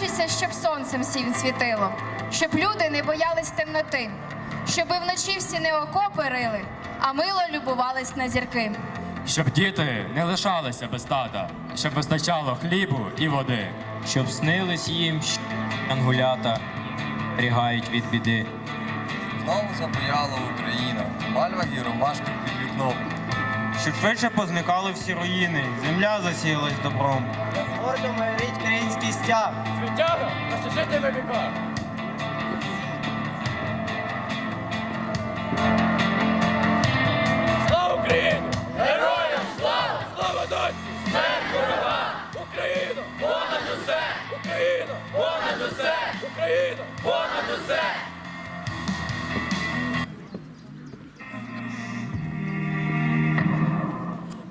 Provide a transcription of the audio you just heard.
молимося, щоб сонцем всім світило, щоб люди не боялись темноти, щоби вночі всі не окопи рили, а мило любувались на зірки. Щоб діти не лишалися без тата, щоб вистачало хлібу і води. щоб снились їм, ангулята рігають від біди. Знову забояла Україна, мальва і ромашки під вікном щоб швидше позникали всі руїни, земля засіялась добром. Гордо майорить український стяг. Звитяга на на віка. Слава Україні! Героям слава! Слава доці! Смерть ворога! Україна! Понад усе! Україна! Понад усе! Україна! Понад усе!